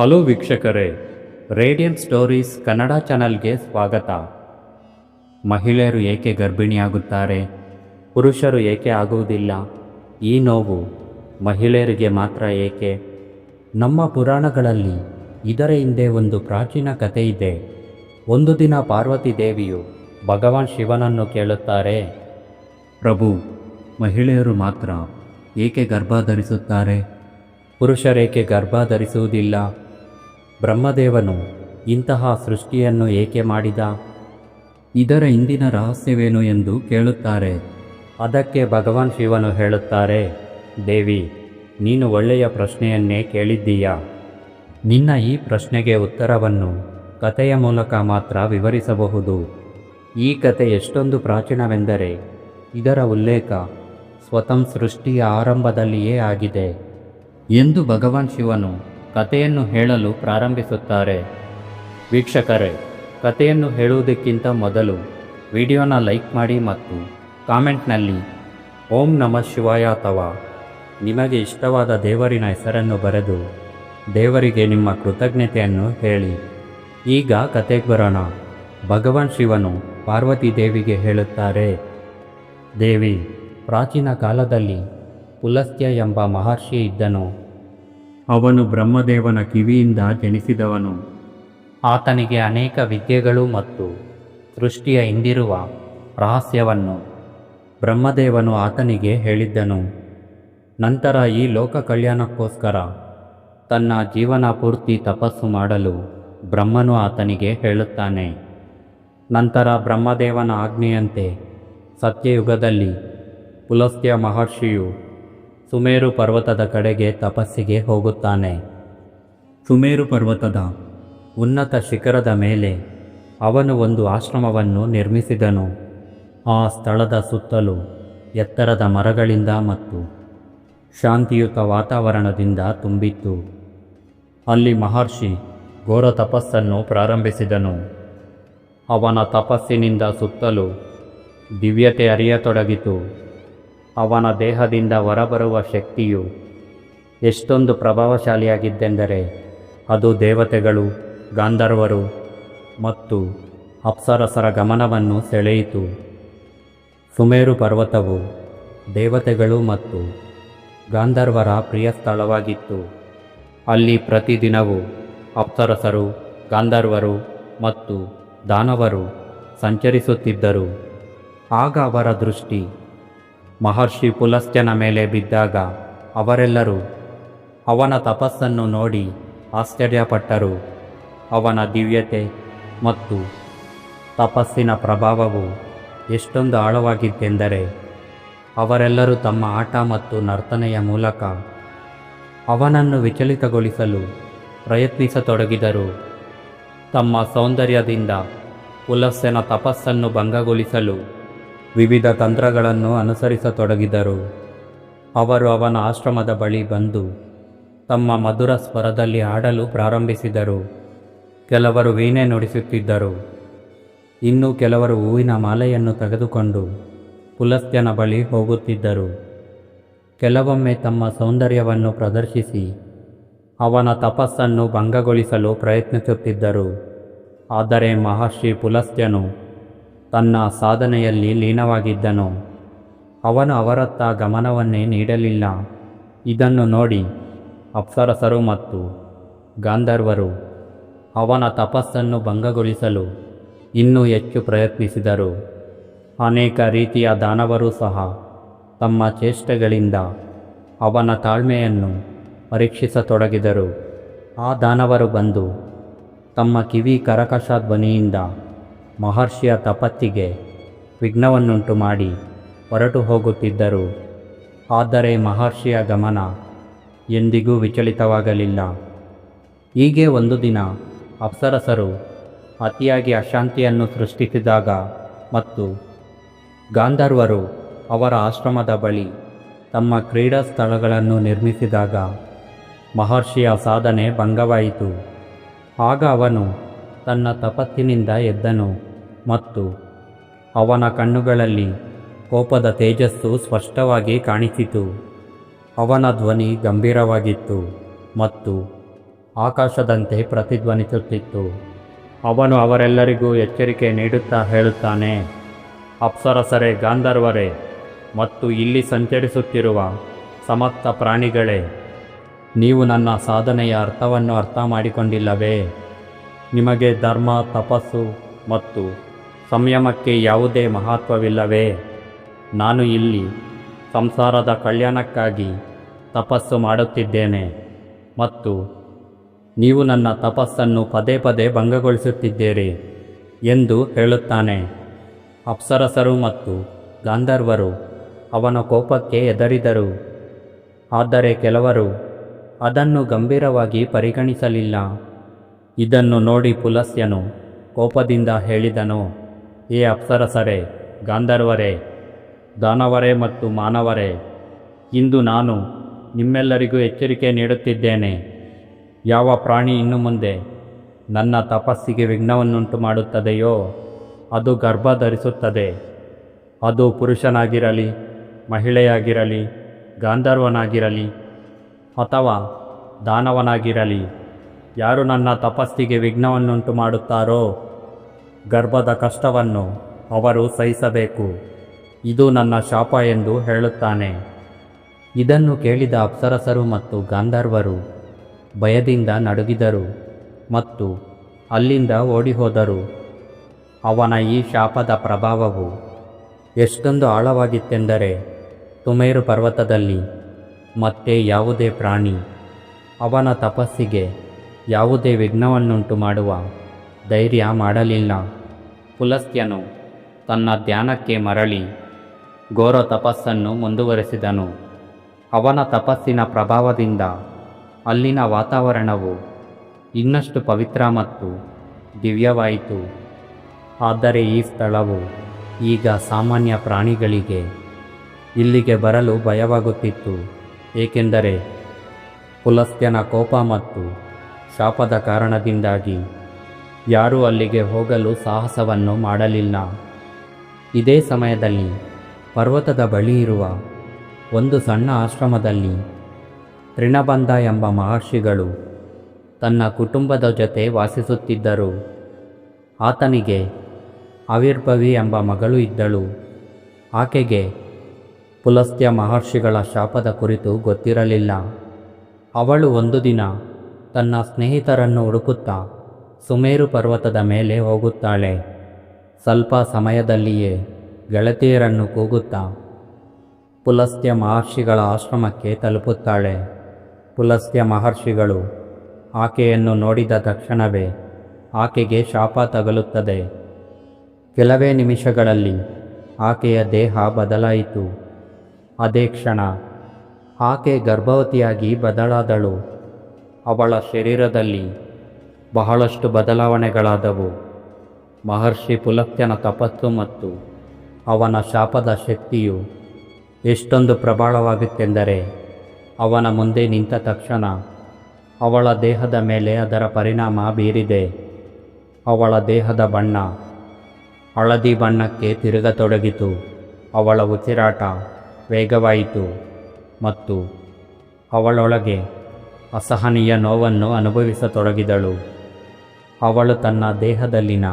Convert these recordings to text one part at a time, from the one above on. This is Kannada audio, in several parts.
ಹಲೋ ವೀಕ್ಷಕರೇ, ರೇಡಿಯಂಟ್ ಸ್ಟೋರೀಸ್ ಕನ್ನಡ ಚಾನಲ್ಗೆ ಸ್ವಾಗತ. ಮಹಿಳೆಯರು ಏಕೆ ಗರ್ಭಿಣಿಯಾಗುತ್ತಾರೆ? ಪುರುಷರು ಏಕೆ ಆಗುವುದಿಲ್ಲ? ಈ ನೋವು ಮಹಿಳೆಯರಿಗೆ ಮಾತ್ರ ಏಕೆ? ನಮ್ಮ ಪುರಾಣಗಳಲ್ಲಿ ಇದರ ಹಿಂದೆ ಒಂದು ಪ್ರಾಚೀನ ಕಥೆ ಇದೆ. ಒಂದು ದಿನ ಪಾರ್ವತಿ ದೇವಿಯು ಭಗವಾನ್ ಶಿವನನ್ನು ಕೇಳುತ್ತಾರೆ, ಪ್ರಭು, ಮಹಿಳೆಯರು ಮಾತ್ರ ಏಕೆ ಗರ್ಭ ಧರಿಸುತ್ತಾರೆ ಪುರುಷರೇಕೆ ಗರ್ಭ ಧರಿಸುವುದಿಲ್ಲ ಬ್ರಹ್ಮದೇವನು ಇಂತಹ ಸೃಷ್ಟಿಯನ್ನು ಏಕೆ ಮಾಡಿದ? ಇದರ ಹಿಂದಿನ ರಹಸ್ಯವೇನು ಎಂದು ಕೇಳುತ್ತಾರೆ. ಅದಕ್ಕೆ ಭಗವಾನ್ ಶಿವನು ಹೇಳುತ್ತಾರೆ ದೇವಿ ನೀನು ಒಳ್ಳೆಯ ಪ್ರಶ್ನೆಯನ್ನೇ ಕೇಳಿದ್ದೀಯಾ? ನಿನ್ನ ಈ ಪ್ರಶ್ನೆಗೆ ಉತ್ತರವನ್ನು ಕಥೆಯ ಮೂಲಕ ಮಾತ್ರ ವಿವರಿಸಬಹುದು. ಈ ಕತೆ ಎಷ್ಟೊಂದು ಪ್ರಾಚೀನವೆಂದರೆ ಇದರ ಉಲ್ಲೇಖ ಸ್ವತಂ ಸೃಷ್ಟಿಯ ಆರಂಭದಲ್ಲಿಯೇ ಆಗಿದೆ. ಎಂದು ಭಗವಾನ್ ಶಿವನು ಕಥೆಯನ್ನು ಹೇಳಲು ಪ್ರಾರಂಭಿಸುತ್ತಾರೆ. ವೀಕ್ಷಕರೇ, ಕಥೆಯನ್ನು ಹೇಳುವುದಕ್ಕಿಂತ ಮೊದಲು ವಿಡಿಯೋನ ಲೈಕ್ ಮಾಡಿ ಮತ್ತು ಕಾಮೆಂಟ್ನಲ್ಲಿ ಓಂ ನಮಃ ಶಿವಾಯ ಅಥವಾ ನಿಮಗೆ ಇಷ್ಟವಾದ ದೇವರಿನ ಹೆಸರನ್ನು ಬರೆದು ದೇವರಿಗೆ ನಿಮ್ಮ ಕೃತಜ್ಞತೆಯನ್ನು ಹೇಳಿ. ಈಗ ಕತೆಗೆ ಬರೋಣ. ಭಗವಾನ್ ಶಿವನು ಪಾರ್ವತಿ ದೇವಿಗೆ ಹೇಳುತ್ತಾರೆ, ದೇವಿ, ಪ್ರಾಚೀನ ಕಾಲದಲ್ಲಿ ಪುಲಸ್ತ್ಯ ಎಂಬ ಮಹರ್ಷಿ ಇದ್ದನು. ಅವನು ಬ್ರಹ್ಮದೇವನ ಕಿವಿಯಿಂದ ಜನಿಸಿದವನು. ಆತನಿಗೆ ಅನೇಕ ವಿದ್ಯೆಗಳು ಮತ್ತು ಸೃಷ್ಟಿಯ ಹಿಂದಿರುವ ರಹಸ್ಯವನ್ನು ಬ್ರಹ್ಮದೇವನು ಆತನಿಗೆ ಹೇಳಿದ್ದನು. ನಂತರ ಈ ಲೋಕ ಕಲ್ಯಾಣಕ್ಕೋಸ್ಕರ ತನ್ನ ಜೀವನ ಪೂರ್ತಿ ತಪಸ್ಸು ಮಾಡಲು ಬ್ರಹ್ಮನು ಆತನಿಗೆ ಹೇಳುತ್ತಾನೆ. ನಂತರ ಬ್ರಹ್ಮದೇವನ ಆಜ್ಞೆಯಂತೆ ಸತ್ಯಯುಗದಲ್ಲಿ ಪುಲಸ್ತ್ಯ ಮಹರ್ಷಿಯು ಸುಮೇರು ಪರ್ವತದ ಕಡೆಗೆ ತಪಸ್ಸಿಗೆ ಹೋಗುತ್ತಾನೆ. ಸುಮೇರು ಪರ್ವತದ ಉನ್ನತ ಶಿಖರದ ಮೇಲೆ ಅವನು ಒಂದು ಆಶ್ರಮವನ್ನು ನಿರ್ಮಿಸಿದನು. ಆ ಸ್ಥಳದ ಸುತ್ತಲೂ ಎತ್ತರದ ಮರಗಳಿಂದ ಮತ್ತು ಶಾಂತಿಯುತ ವಾತಾವರಣದಿಂದ ತುಂಬಿತ್ತು. ಅಲ್ಲಿ ಮಹರ್ಷಿ ಘೋರ ತಪಸ್ಸನ್ನು ಪ್ರಾರಂಭಿಸಿದನು. ಅವನ ತಪಸ್ಸಿನಿಂದ ಸುತ್ತಲೂ ದಿವ್ಯತೆ ಅರಿಯತೊಡಗಿತು. ಅವನ ದೇಹದಿಂದ ಹೊರಬರುವ ಶಕ್ತಿಯು ಎಷ್ಟೊಂದು ಪ್ರಭಾವಶಾಲಿಯಾಗಿದ್ದೆಂದರೆ ಅದು ದೇವತೆಗಳು, ಗಾಂಧರ್ವರು ಮತ್ತು ಅಪ್ಸರಸರ ಗಮನವನ್ನು ಸೆಳೆಯಿತು. ಸುಮೇರು ಪರ್ವತವು ದೇವತೆಗಳು ಮತ್ತು ಗಾಂಧರ್ವರ ಪ್ರಿಯ ಸ್ಥಳವಾಗಿತ್ತು. ಅಲ್ಲಿ ಪ್ರತಿದಿನವೂ ಅಪ್ಸರಸರು, ಗಾಂಧರ್ವರು ಮತ್ತು ದಾನವರು ಸಂಚರಿಸುತ್ತಿದ್ದರು. ಆಗ ಅವರ ದೃಷ್ಟಿ ಮಹರ್ಷಿ ಪುಲಸ್ತ್ಯನ ಮೇಲೆ ಬಿದ್ದಾಗ ಅವರೆಲ್ಲರೂ ಅವನ ತಪಸ್ಸನ್ನು ನೋಡಿ ಆಶ್ಚರ್ಯಪಟ್ಟರು. ಅವನ ದಿವ್ಯತೆ ಮತ್ತು ತಪಸ್ಸಿನ ಪ್ರಭಾವವು ಎಷ್ಟೊಂದು ಆಳವಾಗಿತ್ತೆಂದರೆ ಅವರೆಲ್ಲರೂ ತಮ್ಮ ಆಟ ಮತ್ತು ನರ್ತನೆಯ ಮೂಲಕ ಅವನನ್ನು ವಿಚಲಿತಗೊಳಿಸಲು ಪ್ರಯತ್ನಿಸತೊಡಗಿದರು. ತಮ್ಮ ಸೌಂದರ್ಯದಿಂದ ಪುಲಸ್ಸನ ತಪಸ್ಸನ್ನು ಭಂಗಗೊಳಿಸಲು ವಿವಿಧ ತಂತ್ರಗಳನ್ನು ಅನುಸರಿಸತೊಡಗಿದರು. ಅವರು ಅವನ ಆಶ್ರಮದ ಬಳಿ ಬಂದು ತಮ್ಮ ಮಧುರ ಸ್ವರದಲ್ಲಿ ಹಾಡಲು ಪ್ರಾರಂಭಿಸಿದರು. ಕೆಲವರು ವೀಣೆ ನುಡಿಸುತ್ತಿದ್ದರು. ಇನ್ನು ಕೆಲವರು ಹೂವಿನ ಮಾಲೆಯನ್ನು ತೆಗೆದುಕೊಂಡು ಪುಲಸ್ತ್ಯನ ಬಳಿ ಹೋಗುತ್ತಿದ್ದರು. ಕೆಲವೊಮ್ಮೆ ತಮ್ಮ ಸೌಂದರ್ಯವನ್ನು ಪ್ರದರ್ಶಿಸಿ ಅವನ ತಪಸ್ಸನ್ನು ಭಂಗಗೊಳಿಸಲು ಪ್ರಯತ್ನಿಸುತ್ತಿದ್ದರು. ಆದರೆ ಮಹರ್ಷಿ ಪುಲಸ್ತ್ಯನು ತನ್ನ ಸಾಧನೆಯಲ್ಲಿ ಲೀನವಾಗಿದ್ದನು. ಅವನು ಅವರತ್ತ ಗಮನವನ್ನೇ ನೀಡಲಿಲ್ಲ. ಇದನ್ನು ನೋಡಿ ಅಪ್ಸರಸರು ಮತ್ತು ಗಾಂಧರ್ವರು ಅವನ ತಪಸ್ಸನ್ನು ಭಂಗಗೊಳಿಸಲು ಇನ್ನೂ ಹೆಚ್ಚು ಪ್ರಯತ್ನಿಸಿದರು. ಅನೇಕ ರೀತಿಯ ದಾನವರು ಸಹ ತಮ್ಮ ಚೇಷ್ಟೆಗಳಿಂದ ಅವನ ತಾಳ್ಮೆಯನ್ನು ಪರೀಕ್ಷಿಸತೊಡಗಿದರು. ಆ ದಾನವರು ಬಂದು ತಮ್ಮ ಕಿವಿ ಕರಕಶ ಧ್ವನಿಯಿಂದ ಮಹರ್ಷಿಯ ತಪತ್ತಿಗೆ ವಿಘ್ನವನ್ನುಂಟು ಮಾಡಿ ಹೊರಟು ಹೋಗುತ್ತಿದ್ದರು. ಆದರೆ ಮಹರ್ಷಿಯ ಗಮನ ಎಂದಿಗೂ ವಿಚಲಿತವಾಗಲಿಲ್ಲ. ಹೀಗೆ ಒಂದು ದಿನ ಅಪ್ಸರಸರು ಅತಿಯಾಗಿ ಅಶಾಂತಿಯನ್ನು ಸೃಷ್ಟಿಸಿದಾಗ ಮತ್ತು ಗಾಂಧರ್ವರು ಅವರ ಆಶ್ರಮದ ಬಳಿ ತಮ್ಮ ಕ್ರೀಡಾ ಸ್ಥಳಗಳನ್ನು ನಿರ್ಮಿಸಿದಾಗ ಮಹರ್ಷಿಯ ಸಾಧನೆ ಭಂಗವಾಯಿತು. ಆಗ ಅವನು ತನ್ನ ತಪತ್ತಿನಿಂದ ಎದ್ದನು. ಮತ್ತು ಅವನ ಕಣ್ಣುಗಳಲ್ಲಿ ಕೋಪದ ತೇಜಸ್ಸು ಸ್ಪಷ್ಟವಾಗಿ ಕಾಣಿಸಿತು. ಅವನ ಧ್ವನಿ ಗಂಭೀರವಾಗಿತ್ತು ಮತ್ತು ಆಕಾಶದಂತೆ ಪ್ರತಿಧ್ವನಿಸುತ್ತಿತ್ತು. ಅವನು ಅವರೆಲ್ಲರಿಗೂ ಎಚ್ಚರಿಕೆ ನೀಡುತ್ತಾ ಹೇಳುತ್ತಾನೆ, ಅಪ್ಸರಸರೇ, ಗಾಂಧರ್ವರೇ, ಮತ್ತು ಇಲ್ಲಿ ಸಂಚರಿಸುತ್ತಿರುವ ಸಮಸ್ತ ಪ್ರಾಣಿಗಳೇ, ನೀವು ನನ್ನ ಸಾಧನೆಯ ಅರ್ಥವನ್ನು ಅರ್ಥ ಮಾಡಿಕೊಂಡಿಲ್ಲವೇ? ನಿಮಗೆ ಧರ್ಮ, ತಪಸ್ಸು ಮತ್ತು ಸಂಯಮಕ್ಕೆ ಯಾವುದೇ ಮಹತ್ವವಿಲ್ಲವೇ? ನಾನು ಇಲ್ಲಿ ಸಂಸಾರದ ಕಲ್ಯಾಣಕ್ಕಾಗಿ ತಪಸ್ಸು ಮಾಡುತ್ತಿದ್ದೇನೆ ಮತ್ತು ನೀವು ನನ್ನ ತಪಸ್ಸನ್ನು ಪದೇ ಪದೇ ಭಂಗಗೊಳಿಸುತ್ತಿದ್ದೀರಿ ಎಂದು ಹೇಳುತ್ತಾನೆ. ಅಪ್ಸರಸರು ಮತ್ತು ಗಾಂಧರ್ವರು ಅವನ ಕೋಪಕ್ಕೆ ಎದರಿದರು ಆದರೆ ಕೆಲವರು ಅದನ್ನು ಗಂಭೀರವಾಗಿ ಪರಿಗಣಿಸಲಿಲ್ಲ. ಇದನ್ನು ನೋಡಿ ಪುಲಸ್ಯನು ಕೋಪದಿಂದ ಹೇಳಿದನು. ಏ ಅಪ್ಸರಸರೇ, ಗಾಂಧರ್ವರೇ, ದಾನವರೇ ಮತ್ತು ಮಾನವರೇ, ಇಂದು ನಾನು ನಿಮ್ಮೆಲ್ಲರಿಗೂ ಎಚ್ಚರಿಕೆ ನೀಡುತ್ತಿದ್ದೇನೆ. ಯಾವ ಪ್ರಾಣಿ ಇನ್ನು ಮುಂದೆ ನನ್ನ ತಪಸ್ಸಿಗೆ ವಿಘ್ನವನ್ನುಂಟು ಮಾಡುತ್ತದೆಯೋ, ಅದು ಗರ್ಭ ಧರಿಸುತ್ತದೆ ಅದು ಪುರುಷನಾಗಿರಲಿ, ಮಹಿಳೆಯಾಗಿರಲಿ, ಗಾಂಧರ್ವನಾಗಿರಲಿ ಅಥವಾ ದಾನವನಾಗಿರಲಿ, ಯಾರು ನನ್ನ ತಪಸ್ಸಿಗೆ ವಿಘ್ನವನ್ನುಂಟು ಮಾಡುತ್ತಾರೋ ಗರ್ಭದ ಕಷ್ಟವನ್ನು ಅವರು ಸಹಿಸಬೇಕು. ಇದು ನನ್ನ ಶಾಪ ಎಂದು ಹೇಳುತ್ತಾನೆ. ಇದನ್ನು ಕೇಳಿದ ಅಪ್ಸರಸರು ಮತ್ತು ಗಾಂಧರ್ವರು ಭಯದಿಂದ ನಡುಗಿದರು ಮತ್ತು ಅಲ್ಲಿಂದ ಓಡಿಹೋದರು. ಅವನ ಈ ಶಾಪದ ಪ್ರಭಾವವು ಎಷ್ಟೊಂದು ಆಳವಾಗಿತ್ತೆಂದರೆ ತುಮೇರು ಪರ್ವತದಲ್ಲಿ ಮತ್ತೆ ಯಾವುದೇ ಪ್ರಾಣಿ ಅವನ ತಪಸ್ಸಿಗೆ ಯಾವುದೇ ವಿಘ್ನವನ್ನುಂಟು ಮಾಡುವ ಧೈರ್ಯ ಮಾಡಲಿಲ್ಲ. ಪುಲಸ್ತ್ಯನು ತನ್ನ ಧ್ಯಾನಕ್ಕೆ ಮರಳಿ ಘೋರ ತಪಸ್ಸನ್ನು ಮುಂದುವರೆಸಿದನು. ಅವನ ತಪಸ್ಸಿನ ಪ್ರಭಾವದಿಂದ ಅಲ್ಲಿನ ವಾತಾವರಣವು ಇನ್ನಷ್ಟು ಪವಿತ್ರ ಮತ್ತು ದಿವ್ಯವಾಯಿತು. ಆದರೆ ಈ ಸ್ಥಳವು ಈಗ ಸಾಮಾನ್ಯ ಪ್ರಾಣಿಗಳಿಗೆ ಇಲ್ಲಿಗೆ ಬರಲು ಭಯವಾಗುತ್ತಿತ್ತು. ಏಕೆಂದರೆ ಪುಲಸ್ತ್ಯನ ಕೋಪ ಮತ್ತು ಶಾಪದ ಕಾರಣದಿಂದಾಗಿ ಯಾರೂ ಅಲ್ಲಿಗೆ ಹೋಗಲು ಸಾಹಸವನ್ನು ಮಾಡಲಿಲ್ಲ. ಇದೇ ಸಮಯದಲ್ಲಿ ಪರ್ವತದ ಬಳಿ ಇರುವ ಒಂದು ಸಣ್ಣ ಆಶ್ರಮದಲ್ಲಿ ತೃಣಬಂಧ ಎಂಬ ಮಹರ್ಷಿಗಳು ತನ್ನ ಕುಟುಂಬದ ಜೊತೆ ವಾಸಿಸುತ್ತಿದ್ದರು. ಆತನಿಗೆ ಆವಿರ್ಭವಿ ಎಂಬ ಮಗಳು ಇದ್ದಳು. ಆಕೆಗೆ ಪುಲಸ್ತ್ಯ ಮಹರ್ಷಿಗಳ ಶಾಪದ ಕುರಿತು ಗೊತ್ತಿರಲಿಲ್ಲ. ಅವಳು ಒಂದು ದಿನ ತನ್ನ ಸ್ನೇಹಿತರನ್ನು ಹುಡುಕುತ್ತಾ ಸುಮೇರು ಪರ್ವತದ ಮೇಲೆ ಹೋಗುತ್ತಾಳೆ. ಸ್ವಲ್ಪ ಸಮಯದಲ್ಲಿಯೇ ಗೆಳತಿಯರನ್ನು ಕೂಗುತ್ತಾ ಪುಲಸ್ತ್ಯ ಮಹರ್ಷಿಗಳ ಆಶ್ರಮಕ್ಕೆ ತಲುಪುತ್ತಾಳೆ. ಪುಲಸ್ತ್ಯ ಮಹರ್ಷಿಗಳು ಆಕೆಯನ್ನು ನೋಡಿದ ತಕ್ಷಣವೇ ಆಕೆಗೆ ಶಾಪ ತಗಲುತ್ತದೆ. ಕೆಲವೇ ನಿಮಿಷಗಳಲ್ಲಿ ಆಕೆಯ ದೇಹ ಬದಲಾಯಿತು. ಅದೇ ಕ್ಷಣ ಆಕೆ ಗರ್ಭವತಿಯಾಗಿ ಬದಲಾದಳು. ಅವಳ ಶರೀರದಲ್ಲಿ ಬಹಳಷ್ಟು ಬದಲಾವಣೆಗಳಾದವು. ಮಹರ್ಷಿ ಪುಲಕ್ಯನ ತಪಸ್ಸು ಮತ್ತು ಅವನ ಶಾಪದ ಶಕ್ತಿಯು ಎಷ್ಟೊಂದು ಪ್ರಬಲವಾಗಿತ್ತೆಂದರೆ ಅವನ ಮುಂದೆ ನಿಂತ ತಕ್ಷಣ ಅವಳ ದೇಹದ ಮೇಲೆ ಅದರ ಪರಿಣಾಮ ಬೀರಿದೆ. ಅವಳ ದೇಹದ ಬಣ್ಣ ಹಳದಿ ಬಣ್ಣಕ್ಕೆ ತಿರುಗತೊಡಗಿತು. ಅವಳ ಉಸಿರಾಟ ವೇಗವಾಯಿತು ಮತ್ತು ಅವಳೊಳಗೆ ಅಸಹನೀಯ ನೋವನ್ನು ಅನುಭವಿಸತೊಡಗಿದಳು. ಅವಳು ತನ್ನ ದೇಹದಲ್ಲಿನ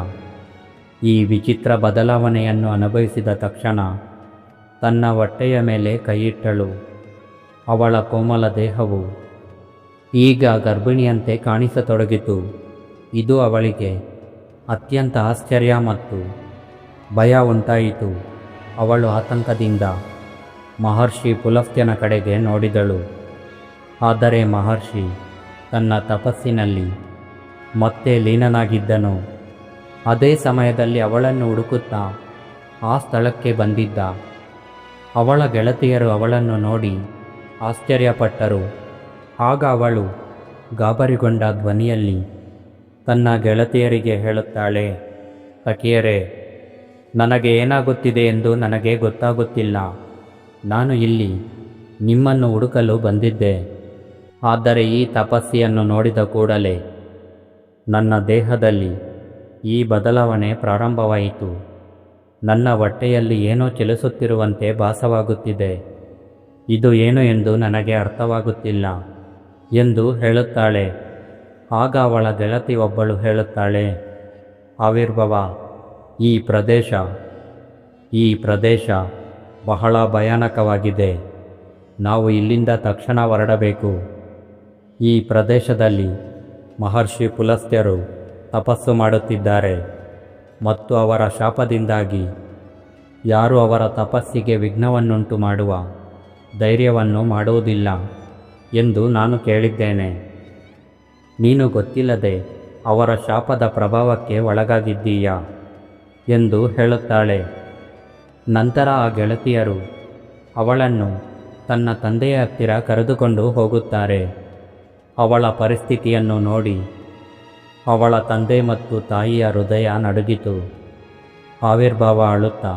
ಈ ವಿಚಿತ್ರ ಬದಲಾವಣೆಯನ್ನು ಅನುಭವಿಸಿದ ತಕ್ಷಣ ತನ್ನ ಹೊಟ್ಟೆಯ ಮೇಲೆ ಕೈಯಿಟ್ಟಳು. ಅವಳ ಕೋಮಲ ದೇಹವು ಈಗ ಗರ್ಭಿಣಿಯಂತೆ ಕಾಣಿಸತೊಡಗಿತು. ಇದು ಅವಳಿಗೆ ಅತ್ಯಂತ ಆಶ್ಚರ್ಯ ಮತ್ತು ಭಯ ಉಂಟಾಯಿತು. ಅವಳು ಆತಂಕದಿಂದ ಮಹರ್ಷಿ ಪುಲಸ್ತ್ಯನ ಕಡೆಗೆ ನೋಡಿದಳು. ಆದರೆ ಮಹರ್ಷಿ ತನ್ನ ತಪಸ್ಸಿನಲ್ಲಿ ಮತ್ತೆ ಲೀನನಾಗಿದ್ದನು. ಅದೇ ಸಮಯದಲ್ಲಿ ಅವಳನ್ನು ಹುಡುಕುತ್ತಾ ಆ ಸ್ಥಳಕ್ಕೆ ಬಂದಿದ್ದ. ಅವಳ ಗೆಳತಿಯರು ಅವಳನ್ನು ನೋಡಿ ಆಶ್ಚರ್ಯಪಟ್ಟರು. ಆಗ ಅವಳು ಗಾಬರಿಗೊಂಡ ಧ್ವನಿಯಲ್ಲಿ ತನ್ನ ಗೆಳತಿಯರಿಗೆ ಹೇಳುತ್ತಾಳೆ ಸಖಿಯರೇ ನನಗೆ ಏನಾಗುತ್ತಿದೆ ಎಂದು ನನಗೆ ಗೊತ್ತಾಗುತ್ತಿಲ್ಲ. ನಾನು ಇಲ್ಲಿ ನಿಮ್ಮನ್ನು ಹುಡುಕಲು ಬಂದಿದ್ದೆ. ಆದರೆ ಈ ತಪಸ್ಸಿಯನ್ನು ನೋಡಿದ ಕೂಡಲೇ ನನ್ನ ದೇಹದಲ್ಲಿ ಈ ಬದಲಾವಣೆ ಪ್ರಾರಂಭವಾಯಿತು. ನನ್ನ ಹೊಟ್ಟೆಯಲ್ಲಿ ಏನೋ ಚಲಿಸುತ್ತಿರುವಂತೆ ಭಾಸವಾಗುತ್ತಿದೆ. ಇದು ಏನು ಎಂದು ನನಗೆ ಅರ್ಥವಾಗುತ್ತಿಲ್ಲ ಎಂದು ಹೇಳುತ್ತಾಳೆ. ಆಗ ಅವಳ ಗೆಳತಿ ಒಬ್ಬಳು ಹೇಳುತ್ತಾಳೆ, ಆವಿರ್ಭವ, ಈ ಪ್ರದೇಶ ಈ ಪ್ರದೇಶ ಬಹಳ ಭಯಾನಕವಾಗಿದೆ. ನಾವು ಇಲ್ಲಿಂದ ತಕ್ಷಣ ಹೊರಡಬೇಕು. ಈ ಪ್ರದೇಶದಲ್ಲಿ ಮಹರ್ಷಿ ಪುಲಸ್ತ್ಯರು ತಪಸ್ಸು ಮಾಡುತ್ತಿದ್ದಾರೆ ಮತ್ತು ಅವರ ಶಾಪದಿಂದಾಗಿ ಯಾರು ಅವರ ತಪಸ್ಸಿಗೆ ವಿಘ್ನವನ್ನುಂಟು ಮಾಡುವ ಧೈರ್ಯವನ್ನು ಮಾಡುವುದಿಲ್ಲ ಎಂದು ನಾನು ಕೇಳಿದ್ದೇನೆ. ನೀನು ಗೊತ್ತಿಲ್ಲದೆ ಅವರ ಶಾಪದ ಪ್ರಭಾವಕ್ಕೆ ಒಳಗಾಗಿದ್ದೀಯಾ ಎಂದು ಹೇಳುತ್ತಾಳೆ. ನಂತರ ಆ ಗೆಳತಿಯರು ಅವಳನ್ನು ತನ್ನ ತಂದೆಯ ಹತ್ತಿರ ಕರೆದುಕೊಂಡು ಹೋಗುತ್ತಾರೆ. ಅವಳ ಪರಿಸ್ಥಿತಿಯನ್ನು ನೋಡಿ ಅವಳ ತಂದೆ ಮತ್ತು ತಾಯಿಯ ಹೃದಯ ನಡುಗಿತು. ಆವಿರ್ಭಾವ ಅಳುತ್ತಾ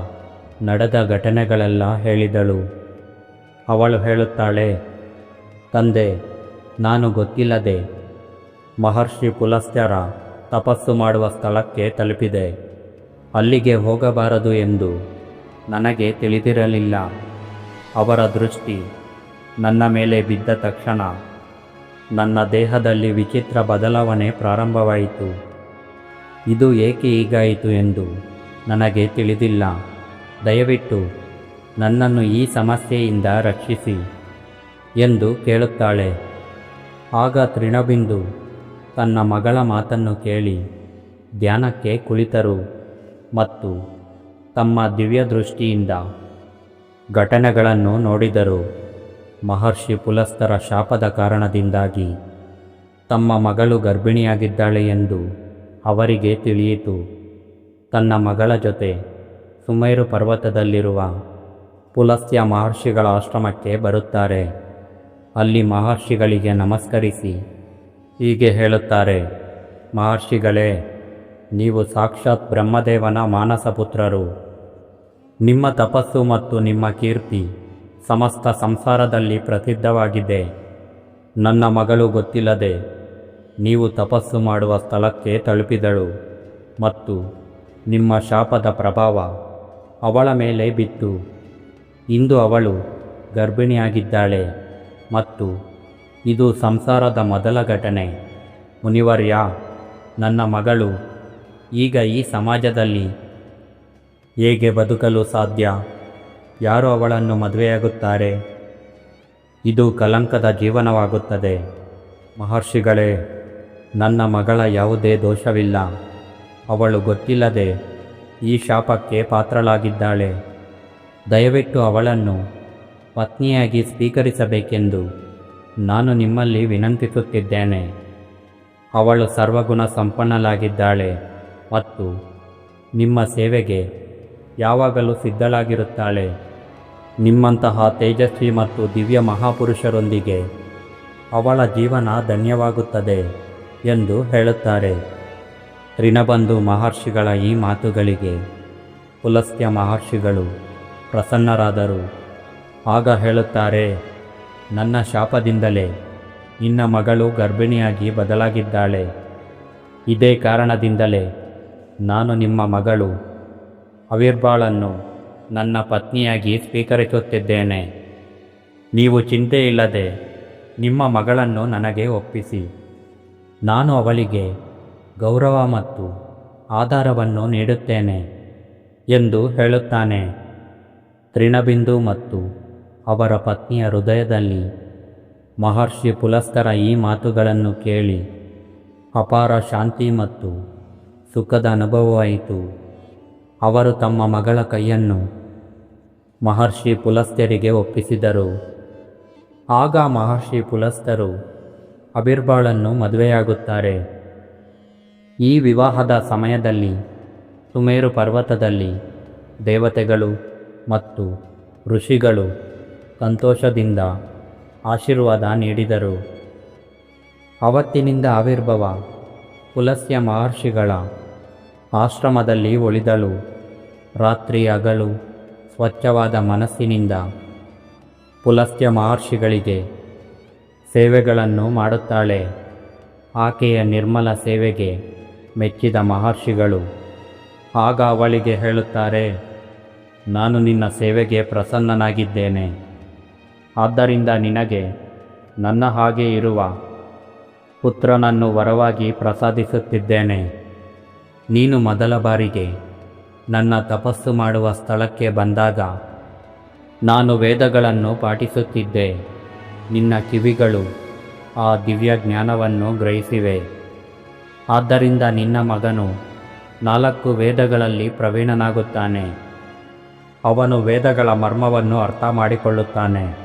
ನಡೆದ ಘಟನೆಗಳೆಲ್ಲ ಹೇಳಿದಳು. ಅವಳು ಹೇಳುತ್ತಾಳೆ, ತಂದೆ, ನಾನು ಗೊತ್ತಿಲ್ಲದೆ ಮಹರ್ಷಿ ಪುಲಸ್ತ್ಯರ ತಪಸ್ಸು ಮಾಡುವ ಸ್ಥಳಕ್ಕೆ ತಲುಪಿದೆ. ಅಲ್ಲಿಗೆ ಹೋಗಬಾರದು ಎಂದು ನನಗೆ ತಿಳಿದಿರಲಿಲ್ಲ. ಅವರ ದೃಷ್ಟಿ ನನ್ನ ಮೇಲೆ ಬಿದ್ದ ತಕ್ಷಣ ನನ್ನ ದೇಹದಲ್ಲಿ ವಿಚಿತ್ರ ಬದಲಾವಣೆ ಪ್ರಾರಂಭವಾಯಿತು. ಇದು ಏಕೆ ಹೀಗಾಯಿತು ಎಂದು ನನಗೆ ತಿಳಿದಿಲ್ಲ. ದಯವಿಟ್ಟು ನನ್ನನ್ನು ಈ ಸಮಸ್ಯೆಯಿಂದ ರಕ್ಷಿಸಿ ಎಂದು ಕೇಳುತ್ತಾಳೆ. ಆಗ ತೃಣಬಿಂದು ತನ್ನ ಮಗಳ ಮಾತನ್ನು ಕೇಳಿ ಧ್ಯಾನಕ್ಕೆ ಕುಳಿತರು ಮತ್ತು ತಮ್ಮ ದಿವ್ಯ ದೃಷ್ಟಿಯಿಂದ ಘಟನೆಗಳನ್ನು ನೋಡಿದರು. ಮಹರ್ಷಿ ಪುಲಸ್ತರ ಶಾಪದ ಕಾರಣದಿಂದಾಗಿ ತಮ್ಮ ಮಗಳು ಗರ್ಭಿಣಿಯಾಗಿದ್ದಾಳೆ ಎಂದು ಅವರಿಗೆ ತಿಳಿಯಿತು. ತನ್ನ ಮಗಳ ಜೊತೆ ಸುಮೇರು ಪರ್ವತದಲ್ಲಿರುವ ಪುಲಸ್ತ್ಯ ಮಹರ್ಷಿಗಳ ಆಶ್ರಮಕ್ಕೆ ಬರುತ್ತಾರೆ. ಅಲ್ಲಿ ಮಹರ್ಷಿಗಳಿಗೆ ನಮಸ್ಕರಿಸಿ ಹೀಗೆ ಹೇಳುತ್ತಾರೆ, ಮಹರ್ಷಿಗಳೇ, ನೀವು ಸಾಕ್ಷಾತ್ ಬ್ರಹ್ಮದೇವನ ಮಾನಸಪುತ್ರರು. ನಿಮ್ಮ ತಪಸ್ಸು ಮತ್ತು ನಿಮ್ಮ ಕೀರ್ತಿ ಸಮಸ್ತ ಸಂಸಾರದಲ್ಲಿ ಪ್ರಸಿದ್ಧವಾಗಿದೆ ನನ್ನ ಮಗಳು ಗೊತ್ತಿಲ್ಲದೆ ನೀವು ತಪಸ್ಸು ಮಾಡುವ ಸ್ಥಳಕ್ಕೆ ತಲುಪಿದಳು ಮತ್ತು ನಿಮ್ಮ ಶಾಪದ ಪ್ರಭಾವ ಅವಳ ಮೇಲೆ ಬಿತ್ತು. ಇಂದು ಅವಳು ಗರ್ಭಿಣಿಯಾಗಿದ್ದಾಳೆ ಮತ್ತು ಇದು ಸಂಸಾರದ ಮೊದಲ ಘಟನೆ. ಮುನಿವರ್ಯ, ನನ್ನ ಮಗಳು, ಈಗ ಈ ಸಮಾಜದಲ್ಲಿ ಹೇಗೆ ಬದುಕಲು ಸಾಧ್ಯ? ಯಾರು ಅವಳನ್ನು ಮದುವೆಯಾಗುತ್ತಾರೆ? ಇದು ಕಲಂಕದ ಜೀವನವಾಗುತ್ತದೆ. ಮಹರ್ಷಿಗಳೇ, ನನ್ನ ಮಗಳ ಯಾವುದೇ ದೋಷವಿಲ್ಲ. ಅವಳು ಗೊತ್ತಿಲ್ಲದೆ ಈ ಶಾಪಕ್ಕೆ ಪಾತ್ರಳಾಗಿದ್ದಾಳೆ. ದಯವಿಟ್ಟು ಅವಳನ್ನು ಪತ್ನಿಯಾಗಿ ಸ್ವೀಕರಿಸಬೇಕೆಂದು ನಾನು ನಿಮ್ಮಲ್ಲಿ ವಿನಂತಿಸುತ್ತಿದ್ದೇನೆ. ಅವಳು ಸರ್ವಗುಣ ಸಂಪನ್ನಲಾಗಿದ್ದಾಳೆ ಮತ್ತು ನಿಮ್ಮ ಸೇವೆಗೆ ಯಾವಾಗಲೂ ಸಿದ್ಧಳಾಗಿರುತ್ತಾಳೆ. ನಿಮ್ಮಂತಹ ತೇಜಸ್ವಿ ಮತ್ತು ದಿವ್ಯ ಮಹಾಪುರುಷರೊಂದಿಗೆ ಅವಳ ಜೀವನ ಧನ್ಯವಾಗುತ್ತದೆ ಎಂದು ಹೇಳುತ್ತಾರೆ. ತ್ರಿನಬಂಧು ಮಹರ್ಷಿಗಳ ಈ ಮಾತುಗಳಿಗೆ ಪುಲಸ್ತ್ಯ ಮಹರ್ಷಿಗಳು ಪ್ರಸನ್ನರಾದರು. ಆಗ ಹೇಳುತ್ತಾರೆ, ನನ್ನ ಶಾಪದಿಂದಲೇ ನಿನ್ನ ಮಗಳು ಗರ್ಭಿಣಿಯಾಗಿ ಬದಲಾಗಿದ್ದಾಳೆ. ಇದೇ ಕಾರಣದಿಂದಲೇ ನಾನು ನಿಮ್ಮ ಮಗಳು ಅವಿರ್ಬಾಳನ್ನು ನನ್ನ ಪತ್ನಿಯಾಗಿ ಸ್ವೀಕರಿಸುತ್ತಿದ್ದೇನೆ. ನೀವು ಚಿಂತೆ ಇಲ್ಲದೆ ನಿಮ್ಮ ಮಗಳನ್ನು ನನಗೆ ಒಪ್ಪಿಸಿ. ನಾನು ಅವಳಿಗೆ ಗೌರವ ಮತ್ತು ಆಧಾರವನ್ನು ನೀಡುತ್ತೇನೆ ಎಂದು ಹೇಳುತ್ತಾನೆ. ತ್ರಿಣಬಿಂದು ಮತ್ತು ಅವರ ಪತ್ನಿಯ ಹೃದಯದಲ್ಲಿ ಮಹರ್ಷಿ ಪುಲಸ್ತರ ಈ ಮಾತುಗಳನ್ನು ಕೇಳಿ ಅಪಾರ ಶಾಂತಿ ಮತ್ತು ಸುಖದ ಅನುಭವವಾಯಿತು ಅವರು ತಮ್ಮ ಮಗಳ ಕೈಯನ್ನು ಮಹರ್ಷಿ ಪುಲಸ್ತ್ಯರಿಗೆ ಒಪ್ಪಿಸಿದರು. ಆಗ ಮಹರ್ಷಿ ಪುಲಸ್ತರು ಅಬಿರ್ಬಾಳನ್ನು ಮದುವೆಯಾಗುತ್ತಾರೆ. ಈ ವಿವಾಹದ ಸಮಯದಲ್ಲಿ ಸುಮೇರು ಪರ್ವತದಲ್ಲಿ ದೇವತೆಗಳು ಮತ್ತು ಋಷಿಗಳು ಸಂತೋಷದಿಂದ ಆಶೀರ್ವಾದ ನೀಡಿದರು. ಅವತ್ತಿನಿಂದ ಆವಿರ್ಭವ ಪುಲಸ್ಯ ಮಹರ್ಷಿಗಳ ಆಶ್ರಮದಲ್ಲಿ ಉಳಿದಳು ರಾತ್ರಿ ಹಗಲು ಸ್ವಚ್ಛವಾದ ಮನಸ್ಸಿನಿಂದ ಪುಲಸ್ತ್ಯ ಮಹರ್ಷಿಗಳಿಗೆ ಸೇವೆಗಳನ್ನು ಮಾಡುತ್ತಾಳೆ. ಆಕೆಯ ನಿರ್ಮಲ ಸೇವೆಗೆ ಮೆಚ್ಚಿದ ಮಹರ್ಷಿಗಳು ಆಗ ಅವಳಿಗೆ ಹೇಳುತ್ತಾರೆ, ನಾನು ನಿನ್ನ ಸೇವೆಗೆ ಪ್ರಸನ್ನನಾಗಿದ್ದೇನೆ. ಆದ್ದರಿಂದ ನಿನಗೆ ನನ್ನ ಹಾಗೆ ಇರುವ ಪುತ್ರನನ್ನು ವರವಾಗಿ ಪ್ರಸಾದಿಸುತ್ತಿದ್ದೇನೆ. ನೀನು ಮೊದಲ ಬಾರಿಗೆ ನನ್ನ ತಪಸ್ಸು ಮಾಡುವ ಸ್ಥಳಕ್ಕೆ ಬಂದಾಗ ನಾನು ವೇದಗಳನ್ನು ಪಾಠಿಸುತ್ತಿದ್ದೆ. ನಿನ್ನ ಕಿವಿಗಳು ಆ ದಿವ್ಯ ಜ್ಞಾನವನ್ನು ಗ್ರಹಿಸಿವೆ. ಆದ್ದರಿಂದ ನಿನ್ನ ಮಗನು ನಾಲ್ಕು ವೇದಗಳಲ್ಲಿ ಪ್ರವೀಣನಾಗುತ್ತಾನೆ. ಅವನು ವೇದಗಳ ಮರ್ಮವನ್ನು ಅರ್ಥ ಮಾಡಿಕೊಳ್ಳುತ್ತಾನೆ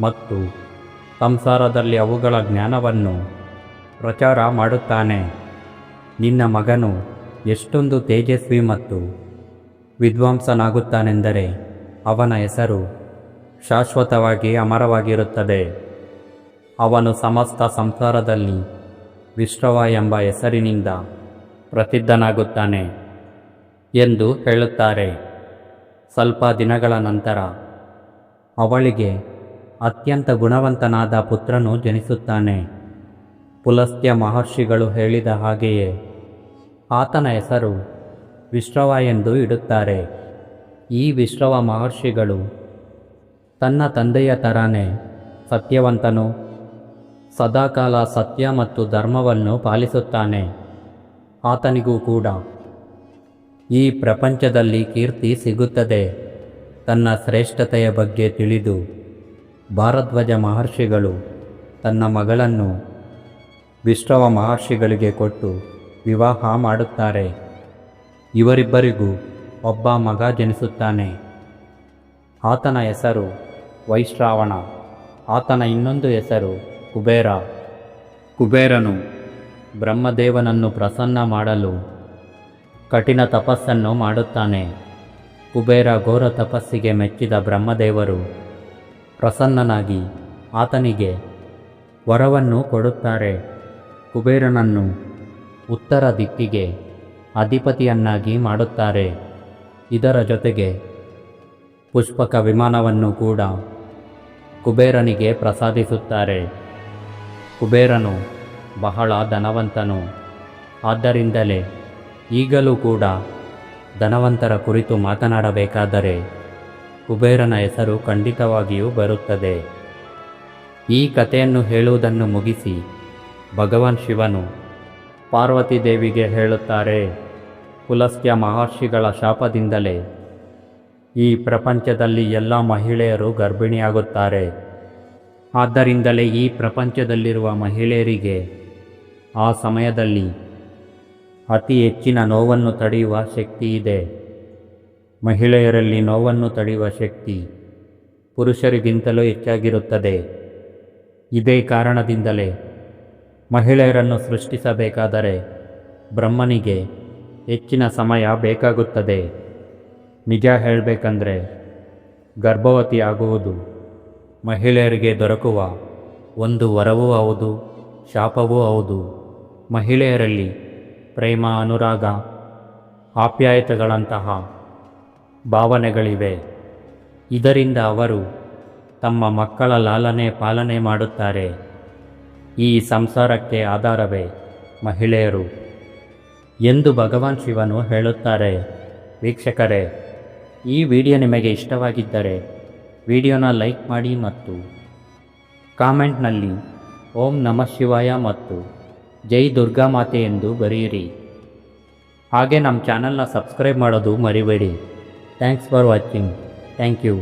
ಮತ್ತು ಸಂಸಾರದಲ್ಲಿ ಅವುಗಳ ಜ್ಞಾನವನ್ನು ಪ್ರಚಾರ ಮಾಡುತ್ತಾನೆ. ನಿನ್ನ ಮಗನು ಎಷ್ಟೊಂದು ತೇಜಸ್ವಿ ಮತ್ತು ವಿದ್ವಾಂಸನಾಗುತ್ತಾನೆಂದರೆ ಅವನ ಹೆಸರು ಶಾಶ್ವತವಾಗಿ ಅಮರವಾಗಿರುತ್ತದೆ. ಅವನು ಸಮಸ್ತ ಸಂಸಾರದಲ್ಲಿ ವಿಶ್ರವ ಎಂಬ ಹೆಸರಿನಿಂದ ಪ್ರಸಿದ್ಧನಾಗುತ್ತಾನೆ ಎಂದು ಹೇಳುತ್ತಾರೆ. ಸ್ವಲ್ಪ ದಿನಗಳ ನಂತರ ಅವಳಿಗೆ ಅತ್ಯಂತ ಗುಣವಂತನಾದ ಪುತ್ರನು ಜನಿಸುತ್ತಾನೆ. ಪುಲಸ್ತ್ಯ ಮಹರ್ಷಿಗಳು ಹೇಳಿದ ಹಾಗೆಯೇ ಆತನ ಹೆಸರು ವಿಶ್ರವ ಎಂದು ಇಡುತ್ತಾರೆ. ಈ ವಿಶ್ರವ ಮಹರ್ಷಿಗಳು ತನ್ನ ತಂದೆಯ ತರಾನೇ ಸತ್ಯವಂತನು, ಸದಾಕಾಲ ಸತ್ಯ ಮತ್ತು ಧರ್ಮವನ್ನು ಪಾಲಿಸುತ್ತಾನೆ. ಆತನಿಗೂ ಕೂಡ ಈ ಪ್ರಪಂಚದಲ್ಲಿ ಕೀರ್ತಿ ಸಿಗುತ್ತದೆ. ತನ್ನ ಶ್ರೇಷ್ಠತೆಯ ಬಗ್ಗೆ ತಿಳಿದು ಭಾರದ್ವಾಜ ಮಹರ್ಷಿಗಳು ತನ್ನ ಮಗಳನ್ನು ವಿಶ್ರವ ಮಹರ್ಷಿಗಳಿಗೆ ಕೊಟ್ಟು ವಿವಾಹ ಮಾಡುತ್ತಾರೆ. ಇವರಿಬ್ಬರಿಗೂ ಒಬ್ಬ ಮಗ ಜನಿಸುತ್ತಾನೆ. ಆತನ ಹೆಸರು ವೈಶ್ರಾವಣ, ಆತನ ಇನ್ನೊಂದು ಹೆಸರು ಕುಬೇರ. ಕುಬೇರನು ಬ್ರಹ್ಮದೇವನನ್ನು ಪ್ರಸನ್ನ ಮಾಡಲು ಕಠಿಣ ತಪಸ್ಸನ್ನು ಮಾಡುತ್ತಾನೆ. ಕುಬೇರ ಘೋರ ತಪಸ್ಸಿಗೆ ಮೆಚ್ಚಿದ ಬ್ರಹ್ಮದೇವರು ಪ್ರಸನ್ನನಾಗಿ ಆತನಿಗೆ ವರವನ್ನು ಕೊಡುತ್ತಾರೆ. ಕುಬೇರನನ್ನು ಉತ್ತರ ದಿಕ್ಕಿಗೆ ಅಧಿಪತಿಯನ್ನಾಗಿ ಮಾಡುತ್ತಾರೆ. ಇದರ ಜೊತೆಗೆ ಪುಷ್ಪಕ ವಿಮಾನವನ್ನು ಕೂಡ ಕುಬೇರನಿಗೆ ಪ್ರಸಾದಿಸುತ್ತಾರೆ. ಕುಬೇರನು ಬಹಳ ಧನವಂತನು. ಆದ್ದರಿಂದಲೇ ಈಗಲೂ ಕೂಡ ಧನವಂತರ ಕುರಿತು ಮಾತನಾಡಬೇಕಾದರೆ ಕುಬೇರನ ಹೆಸರು ಖಂಡಿತವಾಗಿಯೂ ಬರುತ್ತದೆ. ಈ ಕಥೆಯನ್ನು ಹೇಳುವುದನ್ನು ಮುಗಿಸಿ ಭಗವಾನ್ ಶಿವನು ಪಾರ್ವತಿ ದೇವಿಗೆ ಹೇಳುತ್ತಾರೆ ಪುಲಸ್ತ್ಯ ಮಹರ್ಷಿಗಳ ಶಾಪದಿಂದಲೇ ಈ ಪ್ರಪಂಚದಲ್ಲಿ ಎಲ್ಲ ಮಹಿಳೆಯರು ಗರ್ಭಿಣಿಯಾಗುತ್ತಾರೆ. ಆದ್ದರಿಂದಲೇ ಈ ಪ್ರಪಂಚದಲ್ಲಿರುವ ಮಹಿಳೆಯರಿಗೆ ಆ ಸಮಯದಲ್ಲಿ ಅತಿ ಹೆಚ್ಚಿನ ನೋವನ್ನು ತಡೆಯುವ ಶಕ್ತಿ ಇದೆ. ಮಹಿಳೆಯರಲ್ಲಿ ನೋವನ್ನು ತಡೆಯುವ ಶಕ್ತಿ ಪುರುಷರಿಗಿಂತಲೂ ಹೆಚ್ಚಾಗಿರುತ್ತದೆ. ಇದೇ ಕಾರಣದಿಂದಲೇ ಮಹಿಳೆಯರನ್ನು ಸೃಷ್ಟಿಸಬೇಕಾದರೆ ಬ್ರಹ್ಮನಿಗೆ ಹೆಚ್ಚಿನ ಸಮಯ ಬೇಕಾಗುತ್ತದೆ. ನಿಜ ಹೇಳಬೇಕಂದ್ರೆ ಗರ್ಭವತಿ ಆಗುವುದು, ಮಹಿಳೆಯರಿಗೆ ದೊರಕುವ ಒಂದು ವರವೂ ಹೌದು, ಶಾಪವೂ ಹೌದು. ಮಹಿಳೆಯರಲ್ಲಿ ಪ್ರೇಮ, ಅನುರಾಗ, ಆಪ್ಯಾಯತೆಗಳಂತಹ ಭಾವನೆಗಳಿವೆ. ಇದರಿಂದ ಅವರು ತಮ್ಮ ಮಕ್ಕಳ ಲಾಲನೆ ಪಾಲನೆ ಮಾಡುತ್ತಾರೆ. ಈ ಸಂಸಾರಕ್ಕೆ ಆಧಾರವೇ ಮಹಿಳೆಯರು? ಎಂದು ಭಗವಾನ್ ಶಿವನು ಹೇಳುತ್ತಾರೆ. ವೀಕ್ಷಕರೇ, ಈ ವಿಡಿಯೋ ನಿಮಗೆ ಇಷ್ಟವಾಗಿದ್ದರೆ ವಿಡಿಯೋನ ಲೈಕ್ ಮಾಡಿ ಮತ್ತು ಕಾಮೆಂಟ್ನಲ್ಲಿ ಓಂ ನಮಃ ಶಿವಾಯ ಮತ್ತು ಜೈ ದುರ್ಗಾ ಮಾತೆ ಎಂದು ಬರೆಯಿರಿ. ಹಾಗೆ ನಮ್ಮ ಚಾನಲ್ನ ಸಬ್ಸ್ಕ್ರೈಬ್ ಮಾಡೋದು ಮರಿಬೇಡಿ. Thanks for watching. Thank you.